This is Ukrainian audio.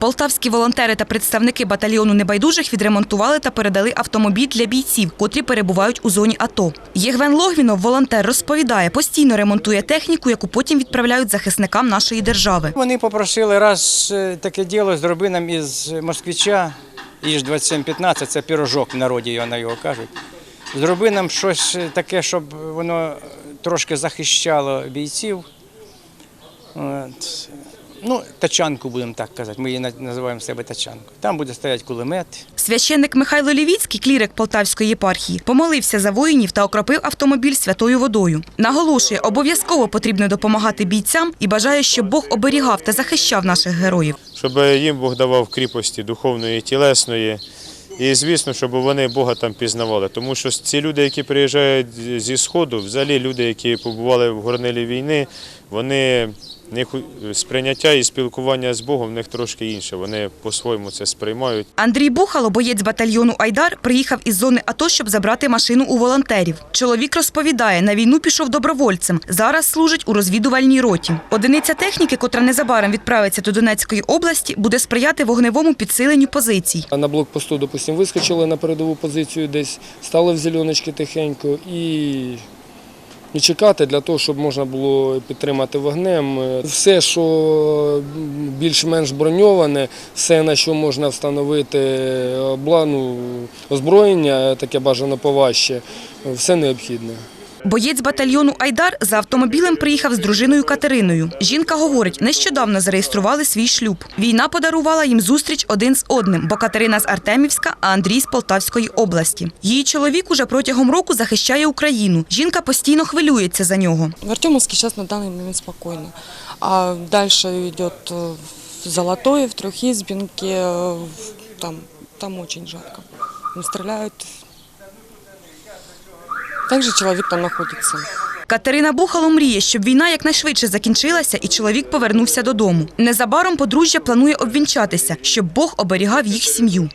Полтавські волонтери та представники батальйону небайдужих відремонтували та передали автомобіль для бійців, котрі перебувають у зоні АТО. Єгвен Логвінов, волонтер, розповідає, постійно ремонтує техніку, яку потім відправляють захисникам нашої держави. Вони попросили раз е, таке діло зроби нам із москвича, іж 2715, це пірожок в народі на його кажуть. Зроби нам щось таке, щоб воно трошки захищало бійців. От. Ну, тачанку будемо так казати. Ми її називаємо себе тачанку. Там буде стояти кулемет. Священник Михайло Лівіцький, клірик Полтавської єпархії, помолився за воїнів та окропив автомобіль святою водою. Наголошує, обов'язково потрібно допомагати бійцям і бажає, щоб Бог оберігав та захищав наших героїв. щоб їм Бог давав кріпості духовної і тілесної. І звісно, щоб вони Бога там пізнавали. Тому що ці люди, які приїжджають зі Сходу, взагалі люди, які побували в горнилі війни, вони в них сприйняття і спілкування з Богом в них трошки інше. Вони по-своєму це сприймають. Андрій Бухало, боєць батальйону Айдар, приїхав із зони АТО, щоб забрати машину у волонтерів. Чоловік розповідає, на війну пішов добровольцем. Зараз служить у розвідувальній роті. Одиниця техніки, котра незабаром відправиться до Донецької області, буде сприяти вогневому підсиленню позицій. На блокпосту, допустимо, вискочили на передову позицію десь, стали в зеленочки тихенько і, і чекати для того, щоб можна було підтримати вогнем. Все, що більш-менш броньоване, все, на що можна встановити обла- ну, озброєння, таке бажано поважче, все необхідне. Боєць батальйону Айдар за автомобілем приїхав з дружиною Катериною. Жінка говорить, нещодавно зареєстрували свій шлюб. Війна подарувала їм зустріч один з одним, бо Катерина з Артемівська, а Андрій з Полтавської області. Її чоловік уже протягом року захищає Україну. Жінка постійно хвилюється за нього. В Артемовске сейчас на данный момент спокойно. А дальше идет э, в Золотое, в Трехизбинке, э, в- там, там очень жарко. Там Также чоловік там знаходиться. Катерина Бухало мріє, щоб війна якнайшвидше закінчилася і чоловік повернувся додому. Незабаром подружжя планує обвінчатися, щоб Бог оберігав їх сім'ю.